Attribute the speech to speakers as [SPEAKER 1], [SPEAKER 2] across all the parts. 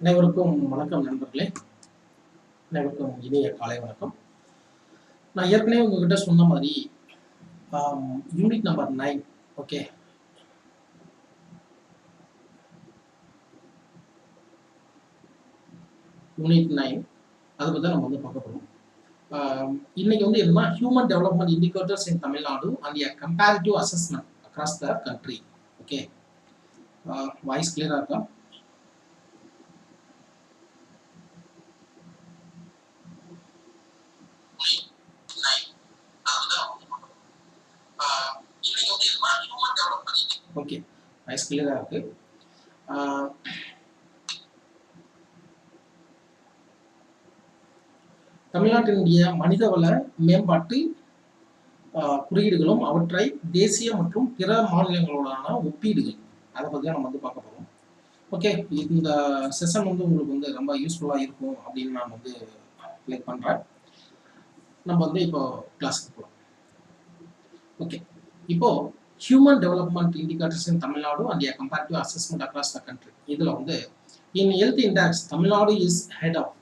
[SPEAKER 1] அனைவருக்கும் வணக்கம் நண்பர்களே. அனைவருக்கும் இனிய காலை வணக்கம். நான் ஏற்கனவே உங்ககிட்ட சொன்ன மாதிரி unit number nine okay unit nine அதை பற்றி நம்ம வந்து பார்க்க போகிறோம் இன்னைக்கு வந்து என்னன்னா human development indicators in Tamil Nadu and a comparative assessment across the country okay voice கிளியராக இருக்கா ஓகே வாய்ஸ் கிளியராக இருக்கு தமிழ்நாட்டினுடைய மனிதவள மேம்பாட்டு ஆஹ் குறியீடுகளும் அவற்றை தேசிய மற்றும் பிற மாநிலங்களோடான ஒப்பீடுகள். அதை பற்றி நம்ம வந்து பார்க்க போகிறோம் ஓகே இந்த செஷன் வந்து உங்களுக்கு வந்து ரொம்ப யூஸ்ஃபுல்லாக இருக்கும் அப்படின்னு நான் வந்து லைக் பண்ணுறேன் நம்ம வந்து இப்போ கிளாஸ்க்கு போகலாம் ஓகே இப்போ human development indicators in Tamil Nadu and a comparative assessment across the country இதில் வந்து in health index Tamil Nadu is head of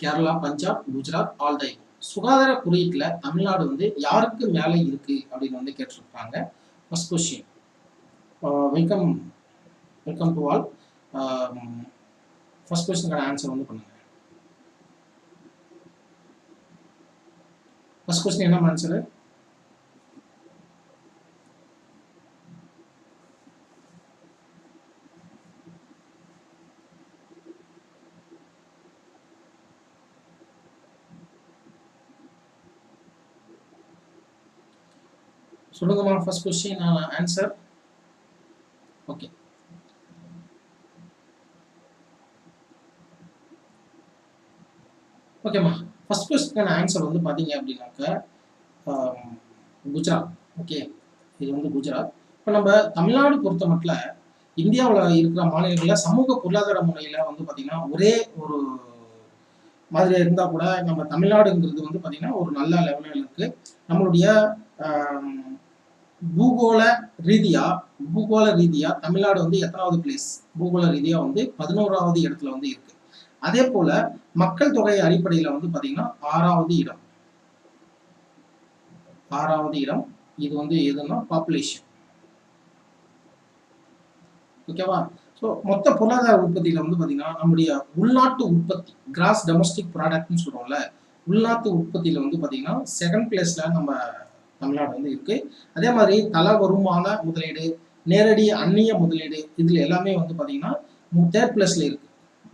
[SPEAKER 1] Kerala Punjab Gujarat all தை சுகாதார குறியீட்டில் தமிழ்நாடு வந்து யாருக்கு மேலே இருக்கு அப்படின்னு வந்து கேட்டிருக்காங்க first question welcome welcome to all first கொஸ்டினுக்கான answer வந்து பண்ணுங்க. ஃபர்ஸ்ட் கொஸ்டின் என்ன ஆன்சரு சொல்லுங்கம்மா ஃபர்ஸ்ட் கொஸ்டின் ஆன்சர் ஓகே ஓகேம்மா ஃபர்ஸ்ட் கொஸ்டினுக்கான ஆன்சர் வந்து பார்த்தீங்க அப்படின்னாக்கா குஜராத். ஓகே இது வந்து குஜராத். இப்போ நம்ம தமிழ்நாடு பொறுத்த மட்டும் இந்தியாவில் இருக்கிற மாநிலங்களில் சமூக பொருளாதார முறையில் வந்து பார்த்தீங்கன்னா ஒரே ஒரு மாதிரியாக இருந்தால் கூட நம்ம தமிழ்நாடுங்கிறது வந்து பார்த்தீங்கன்னா ஒரு நல்ல லெவலில் இருக்குது நம்மளுடைய பூகோள ரீதியா பூகோள ரீதியா தமிழ்நாடு வந்து எத்தனாவது பிளேஸ் பூகோள ரீதியா வந்து பதினோராவது இடத்துல வந்து இருக்கு. அதே போல மக்கள் தொகை அடிப்படையில வந்து பாத்தீங்கன்னா ஆறாவது இடம். ஆறாவது இடம். இது வந்து எதுன்னா பாப்புலேஷன் ஓகேவா ஸோ மொத்த பொருளாதார உற்பத்தியில வந்து பாத்தீங்கன்னா நம்முடைய உள்நாட்டு உற்பத்தி கிராஸ் டொமஸ்டிக் ப்ராடக்ட்னு சொல்றோம்ல உள்நாட்டு உற்பத்தியில வந்து பாத்தீங்கன்னா செகண்ட் பிளேஸ்ல நம்ம தமிழ்நாடு வந்து இருக்கு. அதே மாதிரி தல வருமான முதலீடு நேரடி அந்நிய முதலீடு இதுல எல்லாமே வந்து பாத்தீங்கன்னா தேர்ட் பிளேஸ்ல இருக்கு.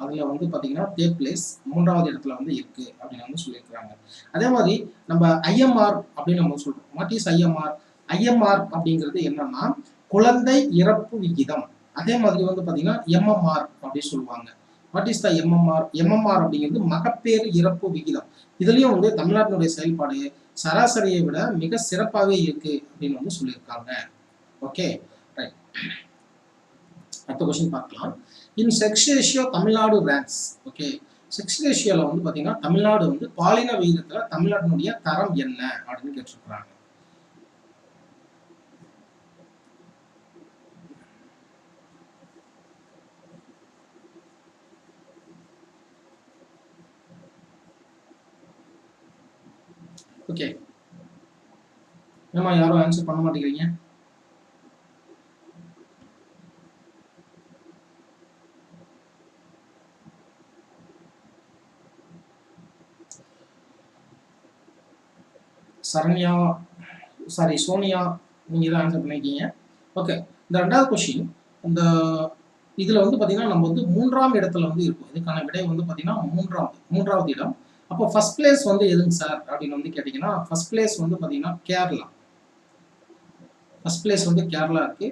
[SPEAKER 1] அதுல வந்து பாத்தீங்கன்னா தேர்ட் பிளேஸ் மூன்றாவது இடத்துல வந்து இருக்கு அப்படின்னு வந்து சொல்லியிருக்கிறாங்க. அதே மாதிரி நம்ம ஐஎம்ஆர் அப்படின்னு நம்ம சொல்றோம். வாட் இஸ் ஐஎம்ஆர் ஐஎம்ஆர் அப்படிங்கிறது என்னன்னா குழந்தை இறப்பு விகிதம். அதே மாதிரி வந்து பாத்தீங்கன்னா எம்எம்ஆர் அப்படின்னு சொல்லுவாங்க. What is the MMR MMR அப்படிங்கிறது மகப்பேறு இறப்பு விகிதம். இதுலயும் வந்து தமிழ்நாட்டினுடைய செயல்பாடு சராசரியை விட மிக சிறப்பாகவே இருக்கு அப்படின்னு வந்து சொல்லியிருக்காங்க. ஓகே ரைட் அடுத்த கொஸ்டின் பார்க்கலாம். In sex ratio Tamil Nadu ranks okay sex ரேஷியோவில் வந்து பார்த்தீங்கன்னா தமிழ்நாடு வந்து பாலின விகிதத்தில் தமிழ்நாட்டினுடைய தரம் என்ன அப்படின்னு கேட்டிருக்கிறாங்க. ஓகே ஏமா யாரும் ஆன்சர் பண்ண மாட்டேங்கிறீங்க? சரண்யா சாரி சோனியா நீங்க தான் ஆன்சர் பண்ணிருக்கீங்க. ஓகே இந்த ரெண்டாவது கொஸ்டின் இந்த இதுல வந்து பாத்தீங்கன்னா நம்ம வந்து மூன்றாம் இடத்துல வந்து இருக்கும். இதுக்கான விடை வந்து பாத்தீங்கன்னா மூன்றாவது மூன்றாவது இடம். அப்போ ஃபர்ஸ்ட் பிளேஸ் வந்து எதுங்க சார் அப்படின்னு வந்து கேட்டிங்கன்னா ஃபர்ஸ்ட் பிளேஸ் வந்து பார்த்தீங்கன்னா கேரளா. ஃபர்ஸ்ட் பிளேஸ் வந்து கேரளா இருக்கு.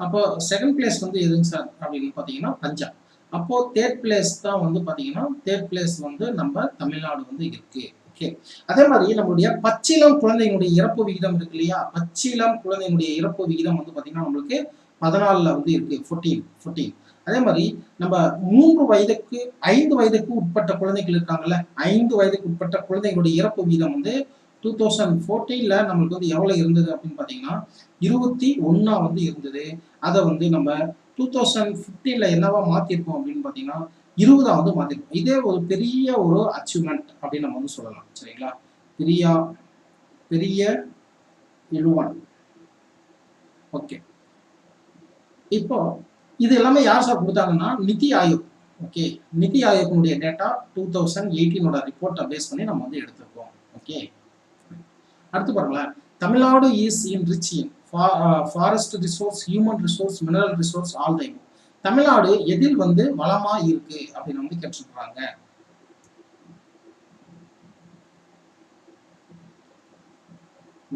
[SPEAKER 1] அப்போ செகண்ட் பிளேஸ் வந்து எதுங்க சார் அப்படின்னு பார்த்தீங்கன்னா பஞ்சாப். அப்போது தேர்ட் பிளேஸ் தான் வந்து பார்த்தீங்கன்னா தேர்ட் பிளேஸ் வந்து நம்ம தமிழ்நாடு வந்து இருக்கு. ஓகே அதே மாதிரி நம்மளுடைய பச்சிலம் குழந்தையினுடைய இறப்பு விகிதம் இருக்கு இல்லையா? பச்சிலம் குழந்தையினுடைய இறப்பு விகிதம் வந்து பார்த்தீங்கன்னா நம்மளுக்கு பதினாலில் வந்து இருக்கு ஃபோர்டீன் ஃபோர்டீன் அதே மாதிரி நம்ம மூன்று வயதுக்கு ஐந்து வயதுக்கு உட்பட்ட குழந்தைகள் இருக்காங்கல்ல ஐந்து வயதுக்கு உட்பட்ட குழந்தைகளுடைய இறப்பு வீதம் வந்து டூ தௌசண்ட் ஃபோர்டீனில் நம்மளுக்கு வந்து எவ்வளோ இருந்தது அப்படின்னு பார்த்தீங்கன்னா இருபத்தி ஒன்றா வந்து இருந்தது. அதை வந்து நம்ம டூ தௌசண்ட் ஃபிஃப்டீனில் என்னவா மாற்றிருப்போம் அப்படின்னு பார்த்தீங்கன்னா இருபதாவது மாற்றிருக்கோம் இதே ஒரு பெரிய ஒரு அச்சீவ்மெண்ட் அப்படின்னு நம்ம வந்து சொல்லலாம் சரிங்களா? பெரிய பெரிய இழுவான். ஓகே இப்போ இது எல்லாமே யார் சார் கொடுத்தாங்கன்னா நிதி ஆயோக். ஓகே நிதி ஆயோக்கினுடைய டேட்டா டூ தௌசண்ட் எயிட்டீனோட ரிப்போர்ட்டை பேஸ் பண்ணி நம்ம வந்து எடுத்துருக்கோம். ஓகே அடுத்து பாருங்களேன். Tamil Nadu is in rich in forest resource human resource mineral resource all time Tamil Nadu எதில் வந்து வளமா இருக்கு அப்படின்னு வந்து கேட்டிருக்கிறாங்க.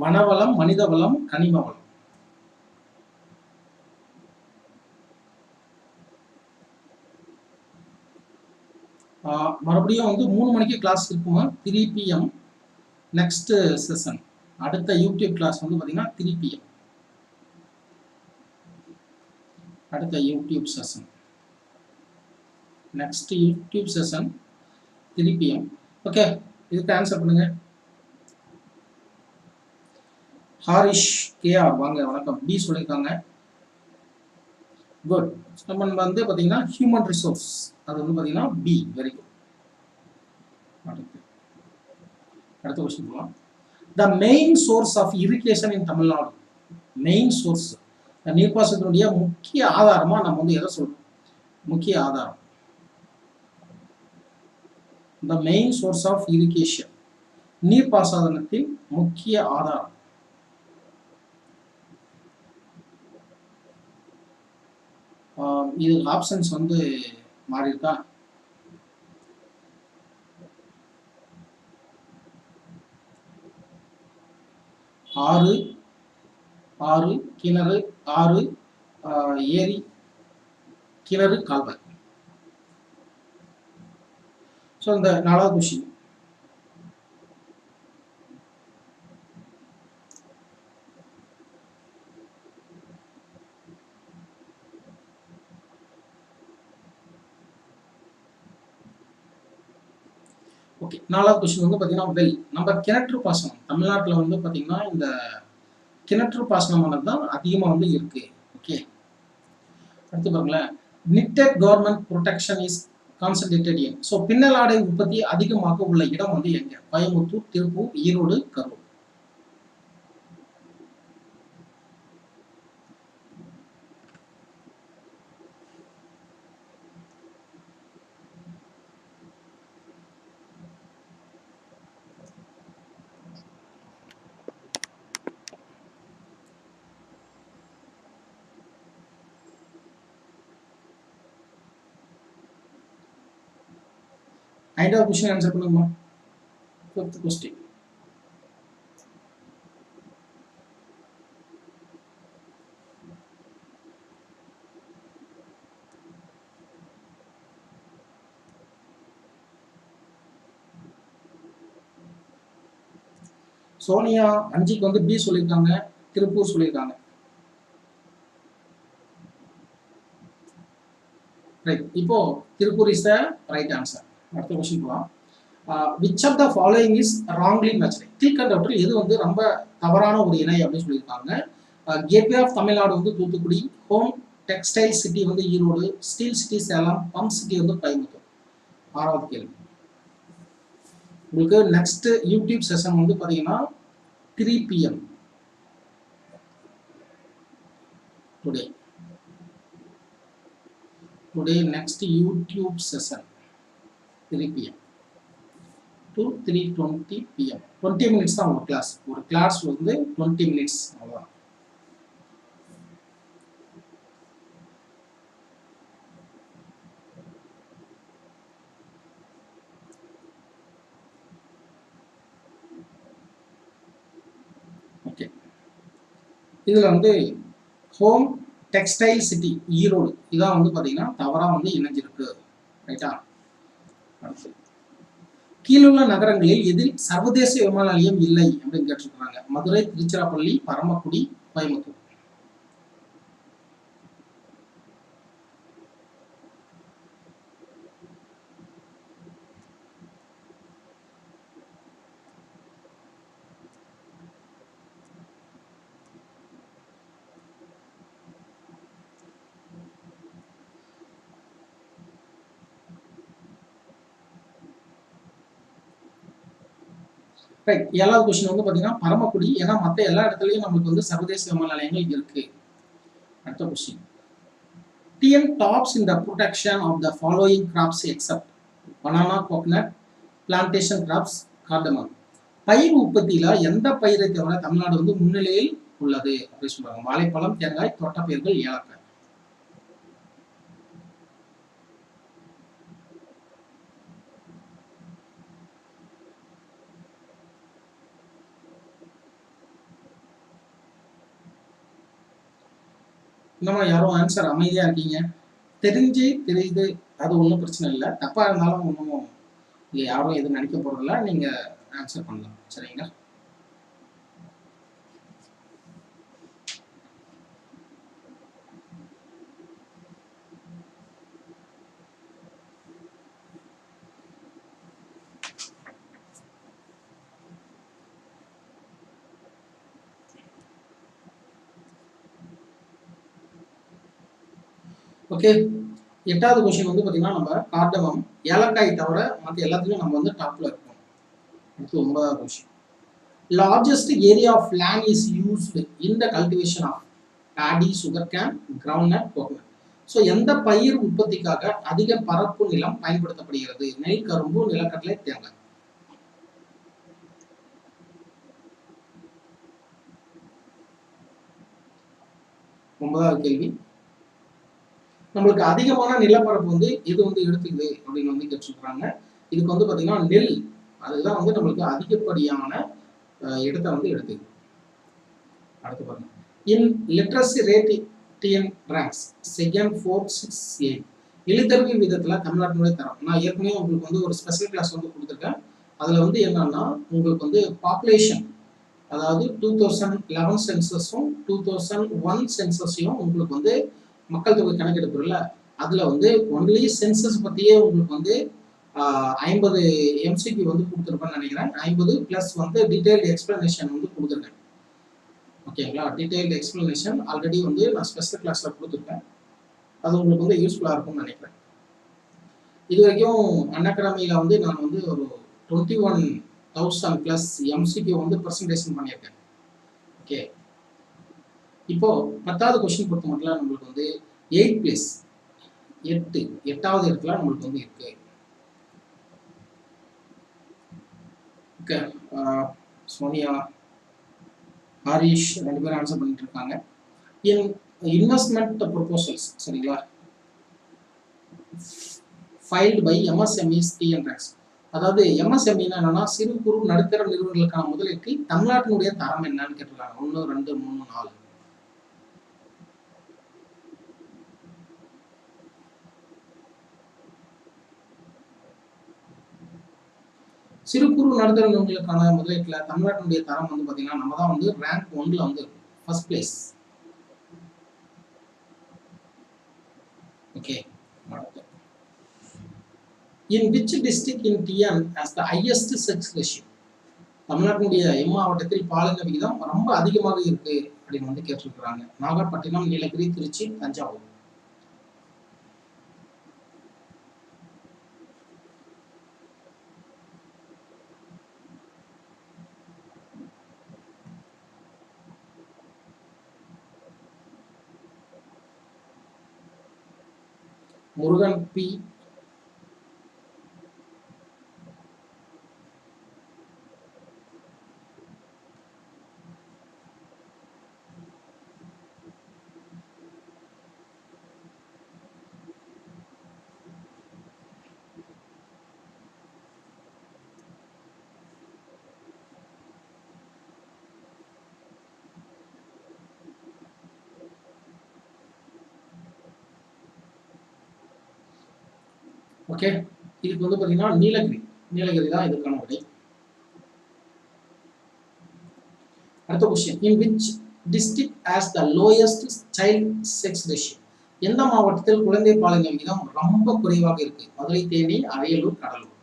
[SPEAKER 1] வனவளம் மனித வளம் கனிம வளம் மறுபடியும் வந்து மூணு மணிக்கு கிளாஸ் இருக்குமா? த்ரீ பிஎம் நெக்ஸ்ட் செஷன் அடுத்த யூடியூப் கிளாஸ் வந்து பார்த்தீங்கன்னா த்ரீ பிஎம் அடுத்த YouTube session next YouTube session three PM okay இதுக்கு ஆன்சர் பண்ணுங்க. ஹாரிஷ் கேஆர் வாங்க வணக்கம். பி சொல்லியிருக்காங்க. குட் நம்ம வந்து பார்த்தீங்கன்னா ஹியூமன் ரிசோர்ஸ் அது வந்து பார்த்தீங்கன்னா பி வெரி குட் அடுத்து. அடுத்த கொஸ்டின் போகலாம் the main source of irrigation in Tamil Nadu main source நீர்ப்பாசனத்தினுடைய முக்கிய ஆதாரமாக நம்ம வந்து எதை சொல்றோம்? முக்கிய ஆதாரம். The main source of irrigation நீர்ப்பாசனத்தின் முக்கிய ஆதாரம். இது ஆப்ஷன்ஸ் வந்து மாறி இருக்கா ஆறு ஆறு கிணறு ஆறு ஏரி கிணறு கால்வாய். ஸோ இந்த நாலாவது கொஷின் ஓகே நாலாவது கொஸ்டின் வந்து பார்த்தீங்கன்னா வெல் நம்ம கிணற்று பாசனம் தமிழ்நாட்டில் வந்து பார்த்தீங்கன்னா இந்த கிணற்று பாசனமானது தான் அதிகமாக வந்து இருக்கு. ஓகே அடுத்து பாருங்களேன். Knitted government production is concentrated in so பின்னலாடை உற்பத்தி அதிகமாக உள்ள இடம் வந்து எங்க? கோயம்புத்தூர் திருப்பூர் ஈரோடு கரூர். ஐந்தாவது கொஸ்டின் ஆன்சர் பண்ணுங்கம்மா. ஃபிஃப்த் கொஸ்டின் சோனியா அஞ்சுக்கு வந்து பி சொல்லியிருக்காங்க திருப்பூர் சொல்லியிருக்காங்க ரைட் இப்போ Tiruppur is the right answer அடுத்த கொஸ்டின் போகலாம் which of the following is wrongly match கீழ்கண்டவற்றில் எது வந்து ரொம்ப தவறான ஒரு இணை அப்படின்னு சொல்லியிருக்காங்க. கேட்வே ஆஃப் தமிழ்நாடு வந்து தூத்துக்குடி ஹோம் டெக்ஸ்டைல் சிட்டி வந்து Erode steel city Salem pump city வந்து கோயம்புத்தூர். ஆறாவது கேள்வி. உங்களுக்கு நெக்ஸ்ட் யூடியூப் செஷன் வந்து பார்த்தீங்கன்னா three PM today today next YouTube session three PM to three twenty PM twenty minutes தான் ஒரு கிளாஸ் ஒரு கிளாஸ் வந்து டுவெண்ட்டி மினிட்ஸ் அவ்வளோதான் ஓகே இதில் வந்து ஹோம் டெக்ஸ்டைல் சிட்டி ஈரோடு. இதான் வந்து பார்த்தீங்கன்னா தவறாக வந்து இணைஞ்சிருக்கு. ரைட்டா கீழுள்ள நகரங்களில் எதில் சர்வதேச விமான நிலையம் இல்லை அப்படின்னு கேட்டிருக்கிறாங்க மதுரை திருச்சிராப்பள்ளி பரமக்குடி கோயம்புத்தூர். ரைட் ஏழாவது கொஸ்டின் வந்து பார்த்தீங்கன்னா பரமக்குடி ஏன்னா மற்ற எல்லா இடத்துலையும் நம்மளுக்கு வந்து சர்வதேச விமான நிலையங்கள் இருக்கு. அடுத்த question TN tops in the production of the following crops except banana coconut plantation crops cardamom பயிர் உற்பத்தியில் எந்த பயிரை தவிர தமிழ்நாடு வந்து முன்னிலையில் உள்ளது அப்படின்னு சொல்றாங்க. வாழைப்பழம் தேங்காய் தோட்டப்பயிர்கள் ஏலக்காய். இன்னும் யாரும் ஆன்சர் அமைதியா இருக்கீங்க. தெரிஞ்சு தெரியுது அது ஒன்றும் பிரச்சனை இல்லை. தப்பா இருந்தாலும் ஒன்றும் இல்லை. யாரும் எதுவும் நினைக்க போறதில்ல. நீங்க ஆன்சர் பண்ணலாம். சரிங்களா? ஓகே எட்டாவது கொஸ்டின் வந்து பார்த்தீங்கன்னா நம்ம கார்டமம் ஏலக்காய் தவிர மற்ற எல்லாத்துலையும் நம்ம வந்து டாப்ல இருக்கோம். அடுத்து ஒன்பதாவது question largest area of land is used in the cultivation of paddy sugarcane groundnut coconut so எந்த பயிர் உற்பத்திக்காக அதிக பரப்பு நிலம் பயன்படுத்தப்படுகிறது? நெல் கரும்பு நிலக்கடலை தேங்காய். ஒன்பதாவது கேள்வி. நம்மளுக்கு அதிகமான நிலப்பரப்பு வந்து இது வந்து எடுத்துக்குது அப்படின்னு வந்து கேட்டிருக்கிறாங்க. இதுக்கு வந்து பார்த்தீங்கன்னா நெல் அதுதான் வந்து நம்மளுக்கு அதிகப்படியான இடத்த வந்து எடுத்துக்குது. அடுத்து பாருங்க. In literacy rate TN ranks second four six eight. எழுத்தறிவு விதத்தில் தமிழ்நாட்டினுடைய தரம். நான் ஏற்கனவே உங்களுக்கு வந்து ஒரு ஸ்பெஷல் கிளாஸ் வந்து கொடுத்துருக்கேன். அதில் வந்து என்னன்னா உங்களுக்கு வந்து பாப்புலேஷன் அதாவது டூ தௌசண்ட் லெவன் சென்சஸும் டூ தௌசண்ட் ஒன் சென்சஸையும் உங்களுக்கு வந்து மக்கள் தொகை கணக்கெடுப்புல அதுல வந்து ஒன்லி சென்சஸ் பத்தியே உங்களுக்கு வந்து ஐம்பது எம்சிக்கு வந்து கொடுத்துருப்பேன்னு நினைக்கிறேன். ஐம்பது ப்ளஸ் வந்து டீட்டெயில்டு எக்ஸ்பிளனேஷன் வந்து கொடுத்துருக்கேன். ஓகேங்களா? டீட்டெயில்டு எக்ஸ்பிளனேஷன் ஆல்ரெடி வந்து நான் ஸ்பெஷல் கிளாஸில் கொடுத்துருக்கேன். அது உங்களுக்கு வந்து யூஸ்ஃபுல்லாக இருக்கும்னு நினைக்கிறேன். இது வரைக்கும் அன்அகாடமியில் வந்து நான் வந்து ஒரு டுவெண்ட்டி ஒன் தௌசண்ட் ப்ளஸ் எம்சிக்கு வந்து ப்ரெசன்டேஷன் பண்ணியிருக்கேன். ஓகே? இப்போ பத்தாவது கொஸ்டின் பொறுத்த மட்டும் நம்மளுக்கு வந்து எயிட் பிளஸ் எட்டு எட்டாவது இடத்துல நம்மளுக்கு வந்து இருக்கு. சோனியா ஹரிஷ் ரெண்டு பேரும் ஆன்சர் பண்ணிட்டு இருக்காங்க. இன் இன்வெஸ்ட்மெண்ட் ப்ரொபோசல்ஸ் சரிங்களா? ஃபைல்டு பை எம்எஸ்எம்இஸ் டிஎன்எக்ஸ் அதாவது எம்எஸ்எம்இனா என்னன்னா சிறு குறு நடுத்தர நிறுவனங்களுக்கான முதலீட்டில் தமிழ்நாட்டினுடைய தரம் என்னன்னு கேட்டிருக்காங்க. ஒன்று ரெண்டு மூணு நாலு. சிறு குறு நடுத்தர முதலீட்டில் தமிழ்நாட்டினுடைய தரம் வந்து பார்த்தீங்கன்னா நம்ம தான் வந்து ரேங்க் ஒன்ல வந்து first place okay in which district in TN has the highest sex ratio தமிழ்நாட்டினுடைய எம் மாவட்டத்தில் பாலின விகிதம் ரொம்ப அதிகமாக இருக்கு அப்படின்னு வந்து கேட்டிருக்கிறாங்க. நாகப்பட்டினம் நீலகிரி திருச்சி தஞ்சாவூர். முருகன் பி ஓகே இதுக்கு வந்து பார்த்தீங்கன்னா நீலகிரி. நீலகிரி தான் இதுக்கான விடை அடுத்த question in which district has the lowest child sex ratio எந்த மாவட்டத்தில் குழந்தை பாலின விகிதம் ரொம்ப குறைவாக இருக்கு? மதுரை தேனி அரியலூர் கடலூர்.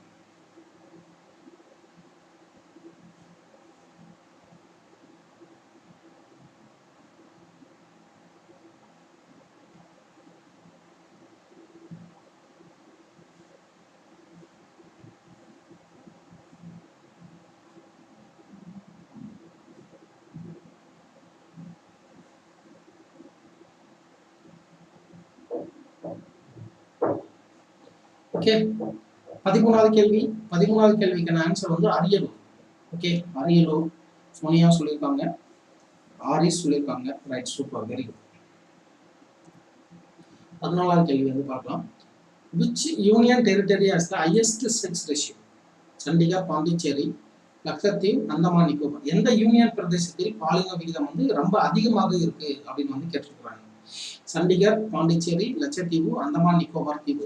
[SPEAKER 1] ஓகே பதிமூணாவது கேள்வி. பதிமூணாவது கேள்விக்கான ஆன்சர் வந்து அரியலூர். ஓகே அரியலூர் சோனியா சொல்லியிருக்காங்க. ஆரிஸ் சொல்லியிருக்காங்க. ரைட் சூப்பர் வெரி குட் பதினாலாவது கேள்வி வந்து பார்க்கலாம். Which union territory has the highest sex ratio Chandigarh Pondicherry Lakshadweep Andaman Nicobar. எந்த யூனியன் பிரதேசத்தில் பாலின விகிதம் வந்து ரொம்ப அதிகமாக இருக்கு அப்படின்னு வந்து கேட்டிருக்கிறாங்க. சண்டிகர் பாண்டிச்சேரி லட்சத்தீவு அந்தமான் நிக்கோபார் தீவு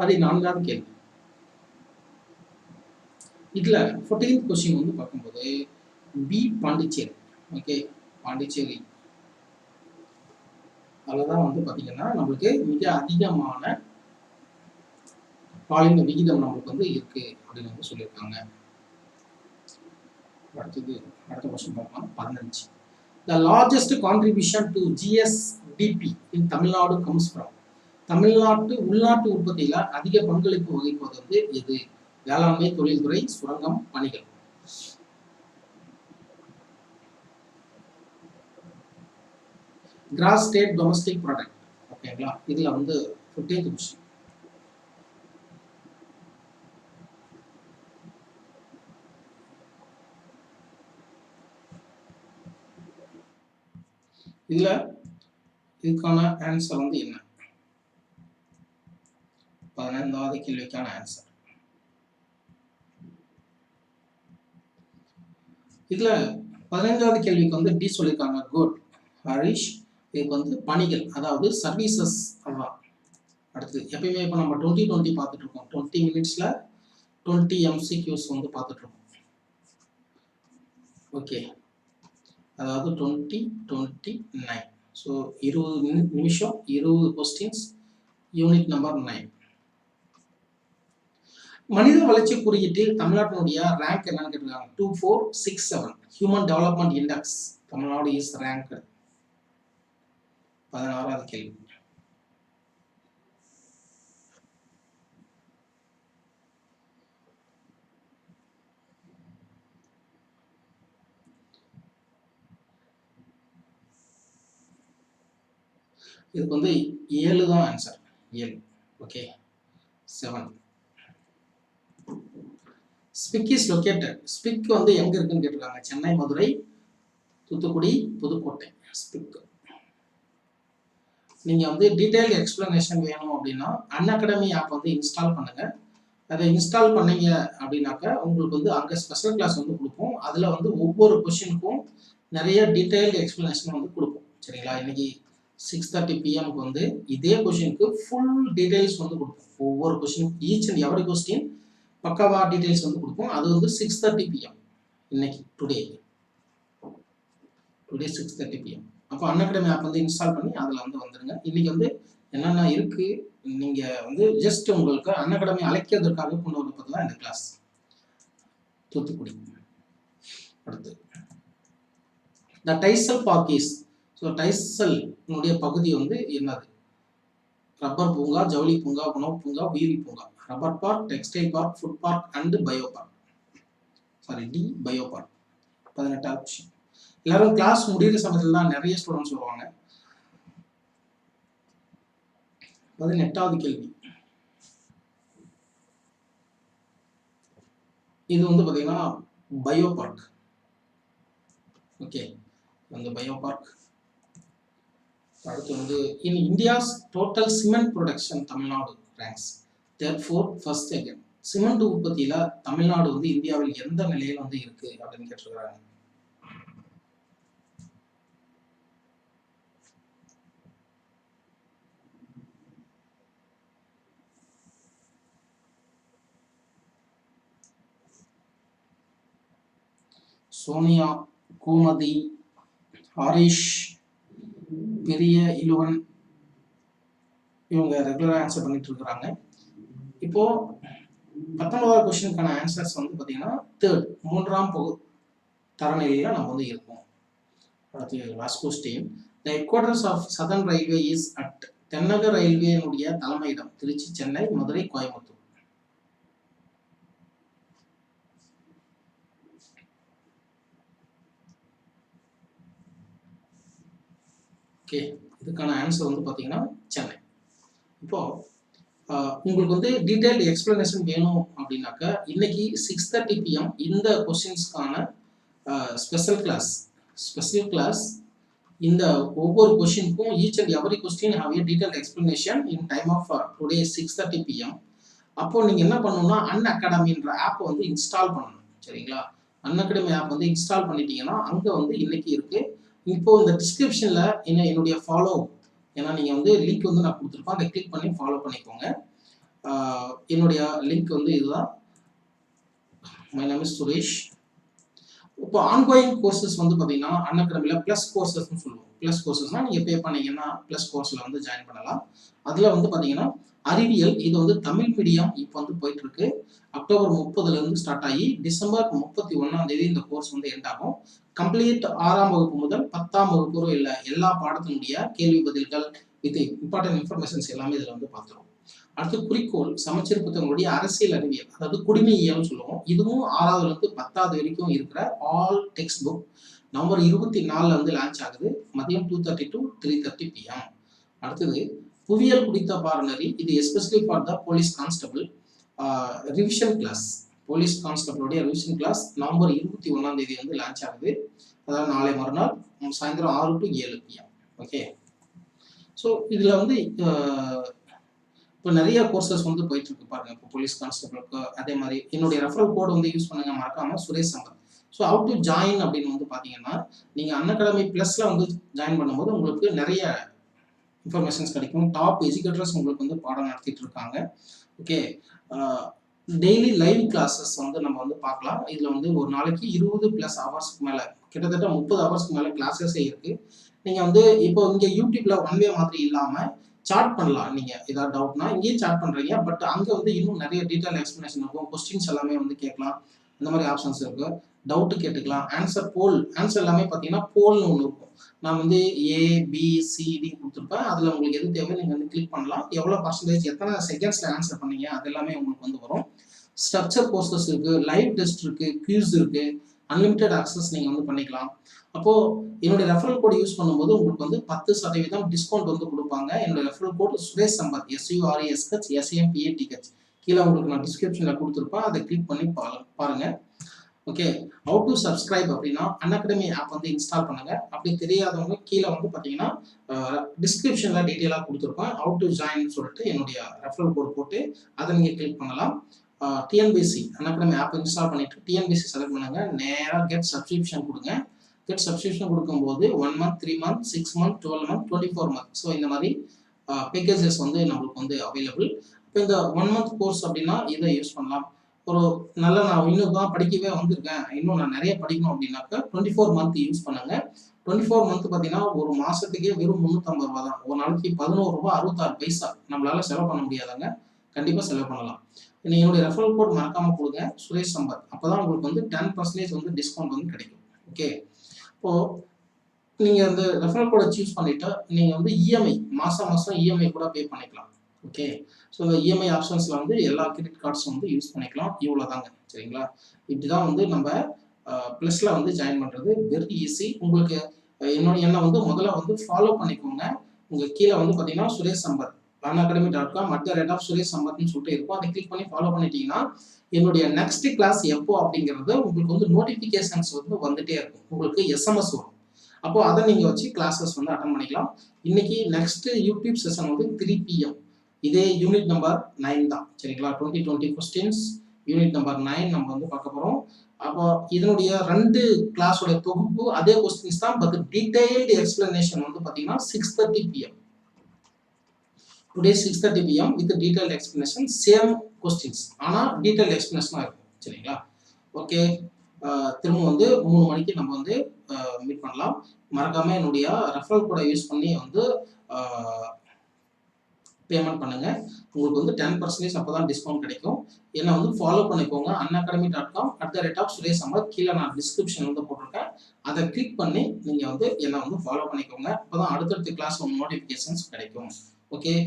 [SPEAKER 1] பதினான்காவது கேள்வி. இதுல ஃபோர்டீன்த் கொஸ்டின் வந்து பார்க்கும்போது பி பாண்டிச்சேரி. ஓகே பாண்டிச்சேரி. அதுலதான் வந்து பார்த்தீங்கன்னா நம்மளுக்கு மிக அதிகமான பாலின விகிதம் நம்மளுக்கு வந்து இருக்கு அப்படின்னு வந்து சொல்லியிருக்காங்க. அடுத்தது அடுத்த கொஸ்டின் பார்க்கலாம் பதினஞ்சு. The largest contribution to GSDP in Tamil Nadu comes from தமிழ்நாட்டு உள்நாட்டு உற்பத்தியில அதிக பங்களிப்பு வகிப்பது வந்து எது? வேளாண்மை தொழில்துறை சுரங்கம் பணிகள். கிராஸ் ஸ்டேட் டொமஸ்டிக் ப்ராடக்ட் ஓகேங்களா இதுல வந்து ஃபிஃப்டீன்த் கொஸ்டின் இதுல இதுக்கான ஆன்சர் வந்து என்ன? பதினைந்தாவது கேள்விக்கான ஆன்சர் இதுல பதினைஞ்சாவது கேள்விக்கு வந்து டி சொல்லியிருக்காங்க குட் ஹரிஷ் இதுக்கு வந்து பணிகள் அதாவது சர்வீசஸ் அதான் அடுத்து எப்பயுமே இப்போ நம்ம டுவெண்ட்டி டுவெண்ட்டி பார்த்துட்டு இருக்கோம் டுவெண்ட்டி மினிட்ஸ்ல டுவெண்ட்டி எம்சிக்யூஸ் வந்து பார்த்துட்டு இருக்கோம் ஓகே அதாவது டுவெண்ட்டி டுவெண்ட்டி நைன் ஸோ இருபது நிமிஷம் இருபது கொஸ்டின்ஸ் யூனிட் நம்பர் நைன் மனித வளர்ச்சி குறியீட்டில் தமிழ்நாட்டினுடைய ரேங்க் என்னன்னு கேட்டிருக்காங்க. Two four six seven human development index Tamil Nadu is rank பதினாறாவது கேள்வி. இதுக்கு வந்து ஏழு தான் ஆன்சர் ஏழு. Okay seven SPIC is located SPIC வந்து எங்கே இருக்குன்னு கேட்டிருக்காங்க. சென்னை மதுரை தூத்துக்குடி புதுக்கோட்டை. ஸ்பிக். நீங்கள் வந்து டீட்டெயில் எக்ஸ்பிளனேஷன் வேணும் அப்படின்னா அன்அகாடமி ஆப் வந்து இன்ஸ்டால் பண்ணுங்கள் அதை இன்ஸ்டால் பண்ணீங்க அப்படின்னாக்க உங்களுக்கு வந்து அங்கே ஸ்பெஷல் கிளாஸ் வந்து கொடுப்போம். அதில் வந்து ஒவ்வொரு கொஷினுக்கும் நிறைய டீட்டெயில்டு எக்ஸ்பிளனேஷன் வந்து கொடுப்போம். சரிங்களா? இன்னைக்கு சிக்ஸ் தேர்ட்டி பிஎம்க்கு வந்து இதே கொஷினுக்கு ஃபுல் டீட்டெயில்ஸ் வந்து கொடுப்போம். ஒவ்வொரு question each and every question பக்கவா details வந்து கொடுப்போம். அது வந்து சிக்ஸ் தேர்ட்டி பிஎம் இன்னைக்கு today today six thirty PM அப்போ அன்அகாடமி ஆப் வந்து இன்ஸ்டால் பண்ணி அதில் வந்து வந்துடுங்க இன்னைக்கு வந்து என்னென்ன இருக்கு? நீங்கள் வந்து ஜஸ்ட் உங்களுக்கு அன்அகாடமி அழைக்கிறதுக்காக கொண்டு வரப்பது தான் இந்த கிளாஸ் தூத்துக்குடி. அடுத்து. த டைசல் பாக்கீஸ் ஸோ டைசல்னுடைய பகுதி வந்து என்னது? ரப்பர் பூங்கா ஜவுளி பூங்கா உணவு பூங்கா உயிரி பூங்கா. Rubber park textile park food park and bio park sorry the bio park பதினெட்டாவது விஷயம் எல்லாரும் கிளாஸ் முடிகிற சமயத்தில் தான் நிறைய ஸ்டூடெண்ட்ஸ் வருவாங்க. பதினெட்டாவது கேள்வி. இது வந்து பார்த்தீங்கன்னா பயோ பார்க் ஓகே வந்து பயோ பார்க் அடுத்து வந்து in India's total cement production Tamil Nadu ranks there four first cement உற்பத்தியில Tamil Nadu வந்து இந்தியாவில் எந்த நிலையில வந்து இருக்கு அப்படின்னு கேட்டிருக்கிறாங்க. சோனியா கோமதி ஹரிஷ் பெரிய இலுவன் இவங்க ரெகுலராக ஆன்சர் பண்ணிட்டு இருக்கிறாங்க. இப்போ பத்தொன்பதாவது கொஸ்டினுக்கான ஆன்சர்ஸ் வந்து பார்த்தீங்கன்னா தேர்ட் மூன்றாம் பகு தரநிலையில் நம்ம வந்து இருக்கோம் அடுத்து last question the headquarters of southern railway is at தென்னக ரயில்வேனுடைய தலைமையிடம் திருச்சி சென்னை மதுரை கோயம்புத்தூர். ஓகே இதுக்கான ஆன்சர் வந்து பார்த்தீங்கன்னா சென்னை. இப்போ உங்களுக்கு வந்து டீட்டெயில் எக்ஸ்பிளனேஷன் வேணும் அப்படின்னாக்கா இன்னைக்கு சிக்ஸ் தேர்ட்டி பிஎம் இந்த கொஸ்டின்ஸ்க்கான ஸ்பெஷல் கிளாஸ் ஸ்பெஷல் கிளாஸ் இந்த ஒவ்வொரு கொஷினுக்கும் each and every question have a detail explanation in time of today six thirty PM அப்போ நீங்கள் என்ன பண்ணணும்னா அன் அகாடமின்ற ஆப்பை வந்து இன்ஸ்டால் பண்ணணும் சரிங்களா? அன் அகாடமி ஆப் வந்து இன்ஸ்டால் பண்ணிட்டீங்கன்னா அங்கே வந்து இன்னைக்கு இருக்குது இப்போ இந்த டிஸ்கிரிப்ஷனில் என்ன என்னுடைய ஃபாலோ ஏன்னா நீங்கள் வந்து லிங்க் வந்து நான் கொடுத்துருப்பேன். அதை கிளிக் பண்ணி ஃபாலோ பண்ணிக்கோங்க. என்னுடைய லிங்க் வந்து இதுதான். மை நேம் இஸ் சுரேஷ் இப்போ ஆன்கோயிங் கோர்சஸ் வந்து பார்த்தீங்கன்னா அன் ப்ளஸ் கோர்சஸ்னு சொல்லுவோம். ப்ளஸ் கோர்சஸ்னால் நீங்கள் பே பண்ணீங்கன்னா ப்ளஸ் கோர்ஸில் வந்து ஜாயின் பண்ணலாம். அதில் வந்து பார்த்தீங்கன்னா அறிவியல் இது வந்து தமிழ் மீடியம் இப்போ வந்து போயிட்டு இருக்கு அக்டோபர் முப்பதுலேருந்து ஸ்டார்ட் ஆகி டிசம்பர் முப்பத்தி ஒன்றாம் தேதி இந்த கோர்ஸ் வந்து எண்ட் ஆகும். கம்ப்ளீட் ஆறாம் வகுப்பு முதல் பத்தாம் வகுப்பு வரை எல்லா பாடத்தினுடைய கேள்வி பதில்கள் வித் இம்பார்ட்டன்ட் இன்ஃபர்மேஷன்ஸ் எல்லாமே இதில் வந்து பார்த்துருவோம் அடுத்து குறிக்கோள் சமச்சீர் புத்தகங்களுடைய அரசியல் அறிவியல் அதாவது குடிமையியல்னு சொல்லுவோம். இதுவும் ஆறாவதுல இருந்து பத்தாவது வரைக்கும் இருக்கிற ஆல் டெக்ஸ்ட் புக் நவம்பர் இருபத்தி நாலுல வந்து லான்ச் ஆகுது. மதியம் two thirty to three thirty PM அடுத்தது புவியியல் குறித்த பாடநெறி. இது especially for the police constable revision class police கான்ஸ்டபிளுடைய revision class November இருபத்தி ஒன்றாம் தேதி வந்து லான்ச் ஆகுது. அதாவது நாளை மறுநாள் சாயந்தரம் ஆறு டு ஏழு பிஎம் ஓகே ஸோ இதில் வந்து இப்போ நிறைய கோர்சஸ் வந்து போயிட்டு இருக்கு பாருங்க. இப்போ போலீஸ் கான்ஸ்டபிளுக்கு அதே மாதிரி என்னுடைய ரெஃபரல் கோட் வந்து யூஸ் பண்ணுங்க மறக்காம Suresh Sampath so out to join அப்படின்னு வந்து பார்த்தீங்கன்னா நீங்கள் அன் அகாடமி ப்ளஸில் வந்து ஜாயின் பண்ணும்போது உங்களுக்கு நிறைய இன்ஃபர்மேஷன்ஸ் கிடைக்கும். டாப் எஜுகேட்டர்ஸ் உங்களுக்கு வந்து பாடம் நடத்திட்டு இருக்காங்க. ஓகே டெய்லி லைவ் கிளாஸஸ் வந்து நம்ம வந்து பார்க்கலாம். இதில் வந்து ஒரு நாளைக்கு இருபது ப்ளஸ் ஹவர்ஸ்க்கு மேலே கிட்டத்தட்ட முப்பது ஹவர்ஸ்க்கு மேலே கிளாஸஸே இருக்கு. நீங்கள் வந்து இப்போ இங்கே யூடியூப்ல ஒன் வே மாதிரி இல்லாமல் சார்ட் பண்ணலாம். நீங்கள் ஏதாவது டவுட்னா இங்கேயும் சார்ட் பண்ணுறீங்க பட் அங்கே வந்து இன்னும் நிறைய டீட்டெயில் எக்ஸ்பிளேஷன் இருக்கும். கொஸ்டின்ஸ் எல்லாமே வந்து கேட்கலாம். இந்த மாதிரி ஆப்ஷன்ஸ் இருக்கு. டவுட் கேட்டுக்கலாம். ஆன்சர் போல் ஆன்சர் எல்லாமே பார்த்தீங்கன்னா போல்னு ஒன்று இருக்கும். நான் வந்து ஏ பி சிடி கொடுத்துருப்பேன். அதில் உங்களுக்கு எது தேவை நீங்கள் வந்து கிளிக் பண்ணலாம். எவ்வளோ பர்சன்டேஜ் எத்தனை செகண்ட்ஸில் ஆன்சர் பண்ணீங்க அது எல்லாமே உங்களுக்கு வந்து வரும். ஸ்ட்ரக்சர் கோர்சஸ் இருக்கு. லைவ் டெஸ்ட் இருக்கு. க்யூஸ் இருக்கு. அன்லிமிட்டெட் ஆக்சஸ் நீங்கள் வந்து பண்ணிக்கலாம். அப்போது என்னுடைய ரெஃபரல் கோட் யூஸ் பண்ணும்போது உங்களுக்கு வந்து பத்து சதவீதம் டிஸ்கவுண்ட் வந்து கொடுப்பாங்க. என்னுடைய ரெஃபரல் கோட் சுரேஷ் சம்பத் எஸ்யூஆர்இஎஸ்ஹெச் எஸ்ஏஎம்பிஏடிஹெச் கீழே உங்களுக்கு நான் டிஸ்கிரிப்ஷனில் கொடுத்துருப்பேன். அதை கிளிக் பண்ணி பா- பாருங்கள் ஓகே ஹவு டு சப்ஸ்கிரைப் அப்படின்னா அன்அகாடமி ஆப் வந்து இன்ஸ்டால் பண்ணுங்க. அப்படி தெரியாதவங்க கீழே வந்து பார்த்தீங்கன்னா டிஸ்கிரிப்ஷனில் டீட்டெயிலாக கொடுத்துருப்பேன். ஹவு டு ஜாயின் சொல்லிட்டு என்னுடைய ரெஃபரல் கோட் போட்டு அதை நீங்கள் கிளிக் பண்ணலாம். டிஎன்பிசி அன்அகாடமி ஆப் இன்ஸ்டால் பண்ணிட்டு டிஎன்பிசி செலக்ட் பண்ணுங்க. நேராக கெட் சப்ஸ்கிரிப்ஷன் கொடுங்க. கெட் சப்ஸ்கிரிப்ஷன் கொடுக்கும்போது one month three month six month twelve month twenty four month so இந்த மாதிரி பேக்கேஜஸ் வந்து நம்மளுக்கு வந்து அவைலபிள் இப்போ இந்த ஒன் மந்த் கோர்ஸ் அப்படின்னா இதை யூஸ் பண்ணலாம். ஒரு நல்ல நான் இன்னும் தான் படிக்கவே வந்திருக்கேன். இன்னும் நான் நிறைய படிக்கணும் அப்படின்னாக்கா டுவெண்ட்டி ஃபோர் மந்த் யூஸ் பண்ணுங்க. டுவெண்ட்டி ஃபோர் மந்த் பார்த்தீங்கன்னா ஒரு மாதத்துக்கே வெறும் முந்நூற்றம்பது ரூபா தான். ஒரு நாளைக்கு பதினோரு ரூபா அறுபத்தாறு பைசா நம்மளால செலவு பண்ண முடியாதாங்க. கண்டிப்பாக செலவு பண்ணலாம். நீங்கள் என்னுடைய ரெஃபரல் கோட் மறக்காமல் கொடுங்க. சுரேஷ் சம்பத். அப்பதான் உங்களுக்கு வந்து டென் பர்சன்டேஜ் வந்து டிஸ்கவுண்ட் வந்து கிடைக்கும். ஓகே இப்போது நீங்கள் அந்த ரெஃபரல் கோடை சூஸ் பண்ணிவிட்டு நீங்கள் வந்து இஎம்ஐ மாதம் மாதம் இஎம்ஐ கூட பே பண்ணிக்கலாம். ஓகே ஸோ இந்த இஎம்ஐ ஆப்ஷன்ஸில் வந்து எல்லா கிரெடிட் கார்ட்ஸும் வந்து யூஸ் பண்ணிக்கலாம். இவ்வளோ தாங்க சரிங்களா? இப்படிதான் வந்து நம்ம ப்ளஸில் வந்து ஜாயின் பண்ணுறது வெரி ஈஸி உங்களுக்கு என்னோட என்ன வந்து முதல்ல வந்து ஃபாலோ பண்ணிக்கோங்க. உங்கள் கீழே வந்து பார்த்தீங்கன்னா Suresh Sampath. Unacademy dot com at the rate of Suresh சம்பத்னு சொல்லிட்டு இருக்கும். அதை கிளிக் பண்ணி ஃபாலோ பண்ணிட்டீங்கன்னா என்னுடைய நெக்ஸ்ட் கிளாஸ் எப்போ அப்படிங்கிறது உங்களுக்கு வந்து நோட்டிஃபிகேஷன்ஸ் வந்து வந்துட்டே இருக்கும். உங்களுக்கு எஸ்எம்எஸ் வரும். அப்போ அதை நீங்கள் வச்சு கிளாஸஸ் வந்து அட்டன் பண்ணிக்கலாம். இன்னைக்கு நெக்ஸ்ட் யூடியூப் செஷன் வந்து த்ரீ பிஎம் இதே யூனிட் நம்பர் நைன் தான். சரிங்களா? Twenty twenty questions unit number nine நம்ம வந்து பார்க்க போகிறோம் அப்போ இதனுடைய ரெண்டு கிளாஸோட தொகுப்பு அதே கொஸ்டின்ஸ் தான் பட் டீடைல்டு எக்ஸ்பிளனேஷன் வந்து பார்த்தீங்கன்னா six thirty PM today six thirty PM with detail explanation same questions ஆனால் டீட்டெயில் எக்ஸ்பிளனேஷனாக இருக்கும். சரிங்களா? ஓகே திரும்ப வந்து மூணு மணிக்கு நம்ம வந்து மீட் பண்ணலாம். மறக்காமல் என்னுடைய ரெஃபரல் கூட யூஸ் பண்ணி வந்து பேமெண்ட் பண்ணுங்கள் உங்களுக்கு வந்து டென் பர்சன்டேஜ் அப்போ தான் டிஸ்கவுண்ட் கிடைக்கும். என்னை வந்து ஃபாலோ பண்ணிக்கோங்க. Unacademy dot com at the rate of Suresh Amar கீழே நான் டிஸ்கிரிப்ஷன் வந்து போட்டிருக்கேன். அதை கிளிக் பண்ணி நீங்கள் வந்து என்னை வந்து ஃபாலோ பண்ணிக்கோங்க. அப்போ தான் அடுத்தடுத்த கிளாஸ் நோட்டிஃபிகேஷன்ஸ் கிடைக்கும். ஓகே